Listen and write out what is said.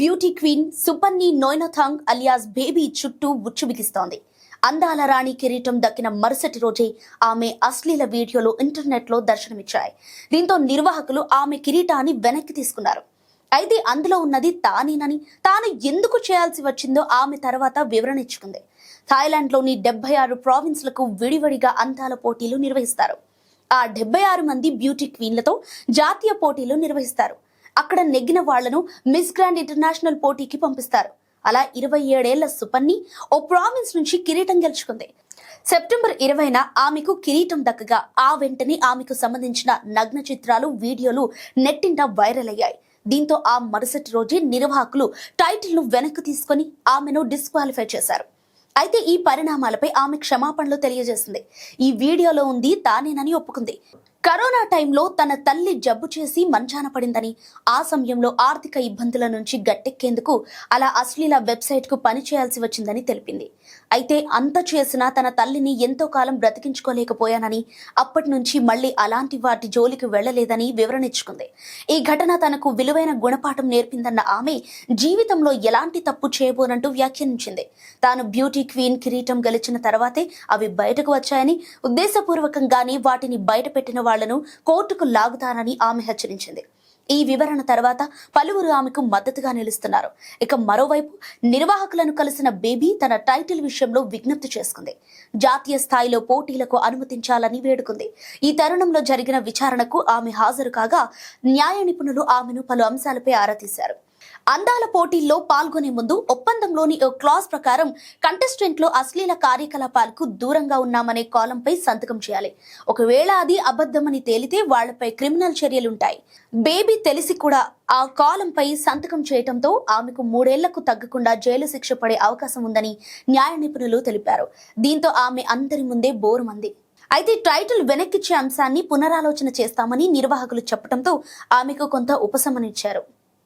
Beauty queen సుపర్ని నోయినథాంగ్ alias baby చుట్టూ ఉచ్చు బిగిస్తోంది. అందాల రాణి కిరీటం దక్కిన మరుసటి రోజే ఆమె అశ్లీల వీడియోలు ఇంటర్నెట్లో దర్శనమిచ్చాయి. దీంతో నిర్వాహకులు ఆమె కిరీటాన్ని వెనక్కి తీసుకున్నారు. అయితే అందులో ఉన్నది తానేనని తాను ఎందుకు చేయాల్సి వచ్చిందో ఆమె తర్వాత వివరణ ఇచ్చుకుంది. థాయిలాండ్లోని డెబ్బై ఆరు ప్రావిన్స్లకు విడివడిగా అందాల పోటీలు నిర్వహిస్తారు. ఆ డెబ్బై ఆరు మంది బ్యూటీ క్వీన్లతో జాతీయ పోటీలు నిర్వహిస్తారు. అక్కడ నెగ్గిన వాళ్ళను మిస్ గ్రాండ్ ఇంటర్నేషనల్ పోటీకి పంపిస్తారు. అలా ఇరవై ఏడేళ్ళ సుపన్ని ఓ ప్రావిన్స్ నుంచి కిరీటం గెలుచుకుంది. సెప్టెంబర్ ఇరవైన ఆమెకు కిరీటం దక్కగా ఆ వెంటనే ఆమెకు సంబంధించిన నగ్న చిత్రాలు వీడియోలు నెట్టింట వైరల్ అయ్యాయి. దీంతో ఆ మరుసటి రోజే నిర్వాహకులు టైటిల్ను వెనక్కి తీసుకొని ఆమెను డిస్క్వాలిఫై చేశారు. అయితే ఈ పరిణామాలపై ఆమె క్షమాపణలు తెలియజేసింది. ఈ వీడియోలో ఉంది తానేనని ఒప్పుకుంది. కరోనా టైంలో తన తల్లి జబ్బు చేసి మంచాన పడిందని ఆ సమయంలో ఆర్థిక ఇబ్బందుల నుంచి గట్టెక్కేందుకు అలా అశ్లీల వెబ్సైట్కు పనిచేయాల్సి వచ్చిందని తెలిపింది. అయితే అంత చేసినా తన తల్లిని ఎంతో కాలం బ్రతికించుకోలేకపోయానని అప్పటి నుంచి మళ్ళీ అలాంటి వాటి జోలికి వెళ్ళలేదని వివరణ ఇచ్చుకుంది. ఈ ఘటన తనకు విలువైన గుణపాఠం నేర్పిందన్న ఆమె జీవితంలో ఎలాంటి తప్పు చేయబోనంటూ వ్యాఖ్యానించింది. తాను బ్యూటీ క్వీన్ కిరీటం గెలిచిన తర్వాతే అవి బయటకు వచ్చాయని ఉద్దేశపూర్వకంగానే వాటిని బయటపెట్టిన వాళ్ళను కోర్టుకు లాగుతానని ఆమె హెచ్చరించింది. ఈ వివరణ తర్వాత పలువురు ఆమెకు మద్దతుగా నిలుస్తున్నారు. ఇక మరోవైపు నిర్వాహకులను కలిసిన బేబీ తన టైటిల్ విషయంలో విజ్ఞప్తి చేసుకుంది. జాతీయ స్థాయిలో పోటీలకు అనుమతించాలని వేడుకుంది. ఈ తరుణంలో జరిగిన విచారణకు ఆమె హాజరు కాగా న్యాయ నిపుణులు ఆమెను పలు అంశాలపై ఆరా తీశారు. అందాల పోటీల్లో పాల్గొనే ముందు ఒప్పందంలోని ఓ క్లాస్ ప్రకారం కంటెస్టెంట్లు అశ్లీల కార్యకలాపాలకు దూరంగా ఉన్నామనే కాలంపై సంతకం చేయాలి. ఒకవేళ అది అబద్ధమని తేలితే వాళ్ళపై క్రిమినల్ చర్యలుంటాయి. బేబీ తెలిసి కూడా ఆ కాలంపై సంతకం చేయటంతో ఆమెకు మూడేళ్ళకు తగ్గకుండా జైలు శిక్ష పడే అవకాశం ఉందని న్యాయ నిపుణులు తెలిపారు. దీంతో ఆమె అందరి ముందే బోరుమంది. అయితే టైటిల్ వెనక్కిచ్చే అంశాన్ని పునరాలోచన చేస్తామని నిర్వాహకులు చెప్పడంతో ఆమెకు కొంత ఉపశమనిచ్చారు